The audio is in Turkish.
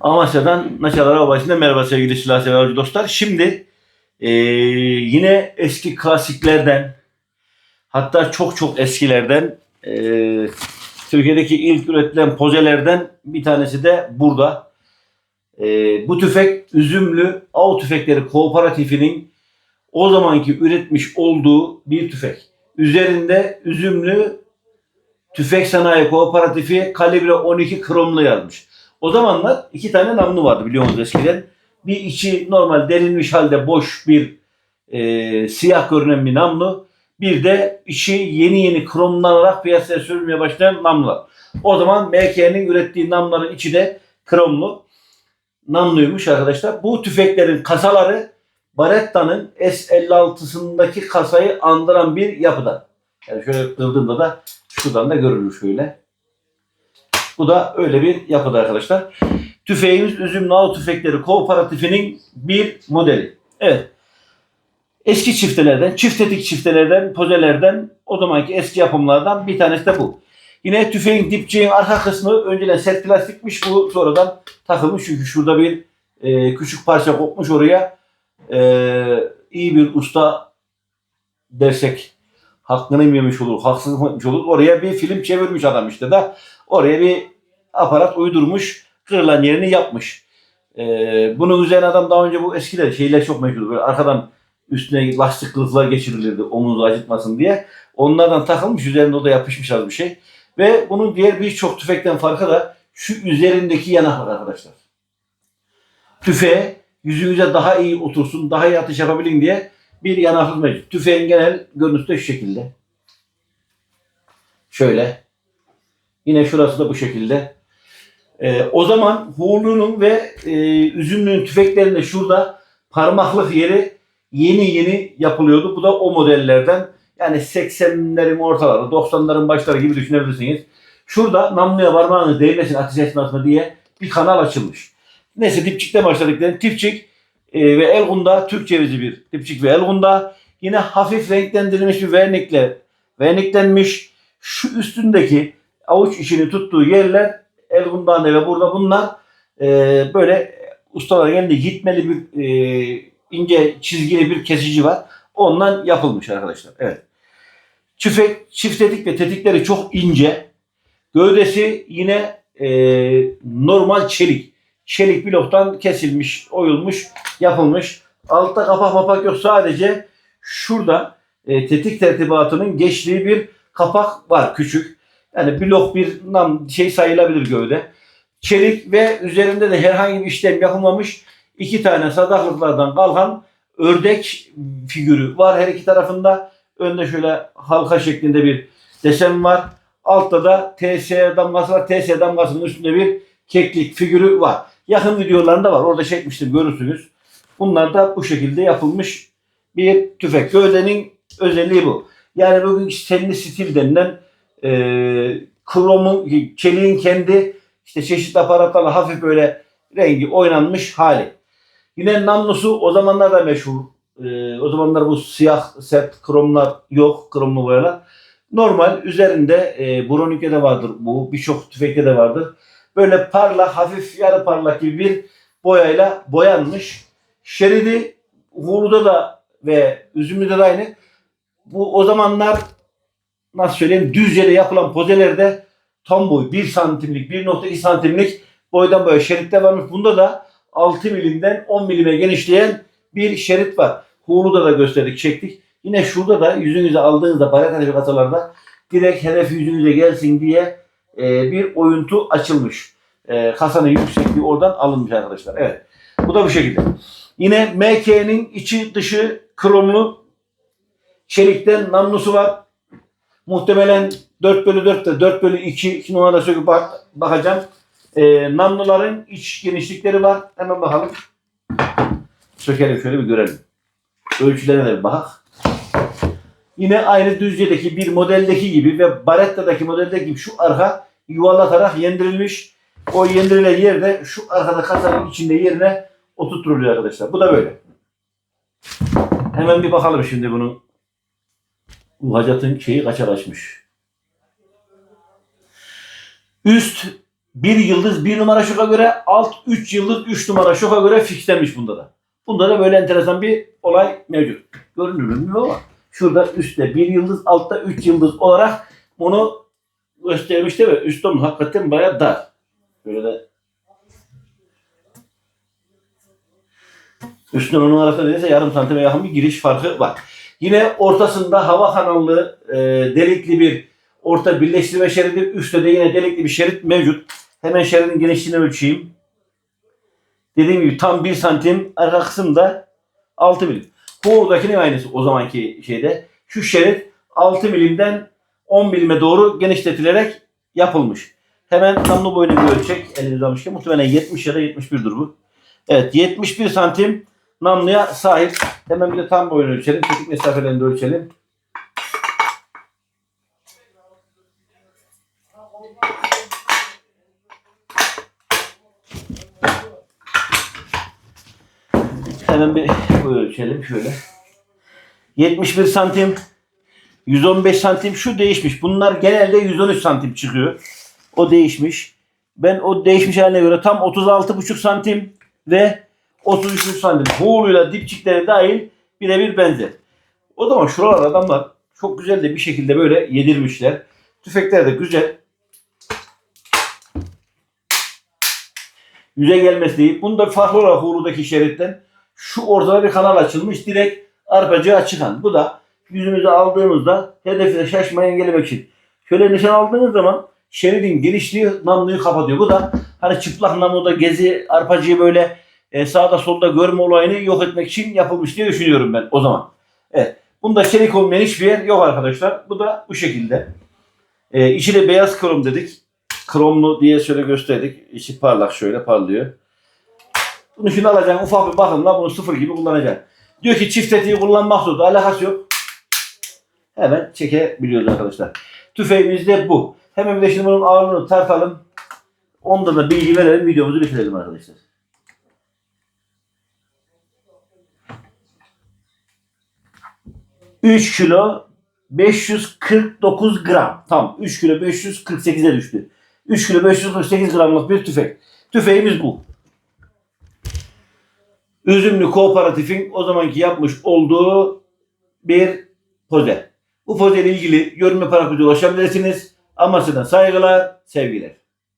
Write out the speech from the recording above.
Amasya'dan Naçalar Havası'nda merhaba sevgili silah sever dostlar. Şimdi eee, yine eski klasiklerden hatta çok çok eskilerden eee, Türkiye'deki ilk üretilen pozelerden bir tanesi de burada. Eee, bu tüfek Üzümlü Av Tüfekleri Kooperatifinin o zamanki üretmiş olduğu bir tüfek. Üzerinde Üzümlü Tüfek Sanayi Kooperatifi kalibre 12 kromlu yazmış. O zamanlar iki tane namlu vardı biliyorsunuz eskiden. Bir içi normal delinmiş halde boş bir e, siyah görünen bir namlu. Bir de içi yeni yeni kromlanarak piyasaya sürülmeye başlayan namlular. O zaman MK'nin ürettiği namluların içi de kromlu namluymuş arkadaşlar. Bu tüfeklerin kasaları Baretta'nın S56'sındaki kasayı andıran bir yapıda. Yani şöyle kırdığımda da şuradan da görülür şöyle. Bu da öyle bir yapıda arkadaşlar. Tüfeğimiz Üzüm Nal Tüfekleri Kooperatifinin bir modeli. Evet. Eski çiftelerden, çift tetik çiftelerden, pozelerden, o zamanki eski yapımlardan bir tanesi de bu. Yine tüfeğin dipçiğin arka kısmı önceden sert plastikmiş. Bu sonradan takılmış çünkü şurada bir e, küçük parça kopmuş oraya. E, iyi bir usta dersek hakkını yemiş olur, haksızlık etmiş olur. Oraya bir film çevirmiş adam işte da oraya bir aparat uydurmuş, kırılan yerini yapmış. Ee, bunun üzerine adam daha önce bu eskiler şeyler çok meşhur. Böyle arkadan üstüne lastik kılıflar geçirilirdi omuzu acıtmasın diye. Onlardan takılmış üzerinde o da yapışmış az bir şey. Ve bunun diğer birçok tüfekten farkı da şu üzerindeki yanaklar arkadaşlar. Tüfeğe yüzünüze daha iyi otursun, daha iyi atış yapabilin diye bir yanaklık mevcut. Tüfeğin genel görüntüsü de şu şekilde. Şöyle. Yine şurası da bu şekilde. Ee, o zaman Huğurlu'nun ve e, Üzümlü'nün tüfeklerinde şurada parmaklık yeri yeni yeni yapılıyordu. Bu da o modellerden. Yani 80'lerin ortaları, 90'ların başları gibi düşünebilirsiniz. Şurada namluya parmağınız değmesin ateş etmesine diye bir kanal açılmış. Neyse dipçikte başladık. Yani dipçik e, ve Elgunda Türk cevizi bir dipçik ve Elgunda. Yine hafif renklendirilmiş bir vernikle verniklenmiş. Şu üstündeki avuç içini tuttuğu yerler Elgunda'nda ve burada bunlar e, böyle ustalar geldi gitmeli bir e, ince çizgili bir kesici var. Ondan yapılmış arkadaşlar. Evet. Tüfek, çift tetik ve tetikleri çok ince. Gövdesi yine e, normal çelik. Çelik bloktan kesilmiş, oyulmuş, yapılmış. Altta kapak mapak yok. Sadece şurada e, tetik tertibatının geçtiği bir kapak var küçük. Yani blok bir nam şey sayılabilir gövde. Çelik ve üzerinde de herhangi bir işlem yapılmamış iki tane sadaklıklardan kalkan ördek figürü var her iki tarafında. Önde şöyle halka şeklinde bir desen var. Altta da TS damgası var. TS damgasının üstünde bir keklik figürü var. Yakın videolarında var. Orada çekmiştim görürsünüz. Bunlar da bu şekilde yapılmış bir tüfek. Gövdenin özelliği bu. Yani bugün stenli stil denilen e, kromun, çeliğin kendi işte çeşitli aparatlarla hafif böyle rengi oynanmış hali. Yine namlusu o zamanlar da meşhur. E, o zamanlar bu siyah sert kromlar yok, kromlu boyalar. Normal üzerinde e, Bronik'e de vardır bu. Birçok tüfekte de vardır. Böyle parlak, hafif yarı parlak gibi bir boyayla boyanmış. Şeridi Hulu'da da ve Üzümlü'de de aynı. Bu o zamanlar nasıl söyleyeyim Düzce'de yapılan pozelerde tam boy 1 santimlik 1.2 santimlik boydan boya şeritte varmış. Bunda da 6 milimden 10 milime genişleyen bir şerit var. Hulu'da da gösterdik çektik. Yine şurada da yüzünüze aldığınızda baret kasalarda direkt hedef yüzünüze gelsin diye e, bir oyuntu açılmış. E, kasanın yüksekliği oradan alınmış arkadaşlar. Evet. Bu da bu şekilde. Yine MK'nin içi dışı kromlu çelikten namlusu var. Muhtemelen 4 bölü 4 de 4 bölü 2 şimdi ona da söküp bak, bakacağım. E, namluların iç genişlikleri var. Hemen bakalım. Sökelim şöyle bir görelim. Ölçülerine de bir bak. Yine aynı Düzce'deki bir modeldeki gibi ve Baretta'daki modeldeki gibi şu arka yuvarlatarak yendirilmiş. O yendirilen yerde şu arkada kasanın içinde yerine oturtuluyor arkadaşlar. Bu da böyle. Hemen bir bakalım şimdi bunun hacatın şeyi kaça kaçmış. Üst bir yıldız bir numara şoka göre, alt 3 yıldız 3 numara şoka göre fixlenmiş bunda da. Bunda da böyle enteresan bir olay mevcut. Görünür mü ama şurada üstte bir yıldız, altta 3 yıldız olarak bunu göstermişti ve üstte hakikaten bayağı dar. Böyle de Üstünün onun arasında neredeyse yarım santime yakın bir giriş farkı var. Yine ortasında hava kanallı e, delikli bir orta birleştirme şeridi. Üstte de yine delikli bir şerit mevcut. Hemen şeridin genişliğini ölçeyim. Dediğim gibi tam 1 santim arka kısımda 6 milim. Buradakinin aynısı o zamanki şeyde. Şu şerit 6 milimden 10 milime doğru genişletilerek yapılmış. Hemen namlu boyunu bir ölçek elimizde almışken muhtemelen 70 ya da 71'dur bu. Evet 71 santim namluya sahip. Hemen bir de tam boyunu ölçelim. Çekik mesafelerini de ölçelim. Hemen bir boy ölçelim şöyle. 71 santim 115 santim şu değişmiş. Bunlar genelde 113 santim çıkıyor. O değişmiş. Ben o değişmiş haline göre tam 36,5 santim ve 33 santim buğuluyla dipçikleri dahil birebir benzer. O zaman şuralar adamlar çok güzel de bir şekilde böyle yedirmişler. Tüfekler de güzel. Yüze gelmesi değil. Bunda farklı olarak Hulu'daki şeritten şu ortada bir kanal açılmış. Direkt arpacığa çıkan. Bu da yüzümüze aldığımızda hedefine şaşmayı engellemek için. Şöyle nişan aldığınız zaman şeridin genişliği namluyu kapatıyor. Bu da hani çıplak namluda gezi arpacıyı böyle e, sağda solda görme olayını yok etmek için yapılmış diye düşünüyorum ben o zaman. Evet. Bunda çelik olmayan hiçbir yer yok arkadaşlar. Bu da bu şekilde. E, içi beyaz krom dedik. Kromlu diye şöyle gösterdik. İçi parlak şöyle parlıyor. Bunu şimdi alacaksın ufak bir bakımla bunu sıfır gibi kullanacaksın. Diyor ki çift tetiği kullanmak zorunda. Alakası yok. Hemen çekebiliyoruz arkadaşlar. Tüfeğimiz de bu. Hemen bir de şimdi bunun ağırlığını tartalım. Ondan da bilgi verelim. Videomuzu bitirelim arkadaşlar. Üç kilo 549 gram. Tam 3 kilo 548'e düştü. 3 kilo 548 gramlık bir tüfek. Tüfeğimiz bu. Üzümlü Kooperatif'in o zamanki yapmış olduğu bir poze. Bu poze ile ilgili yorum yaparak bize ulaşabilirsiniz. Amasya'dan saygılar, sevgiler.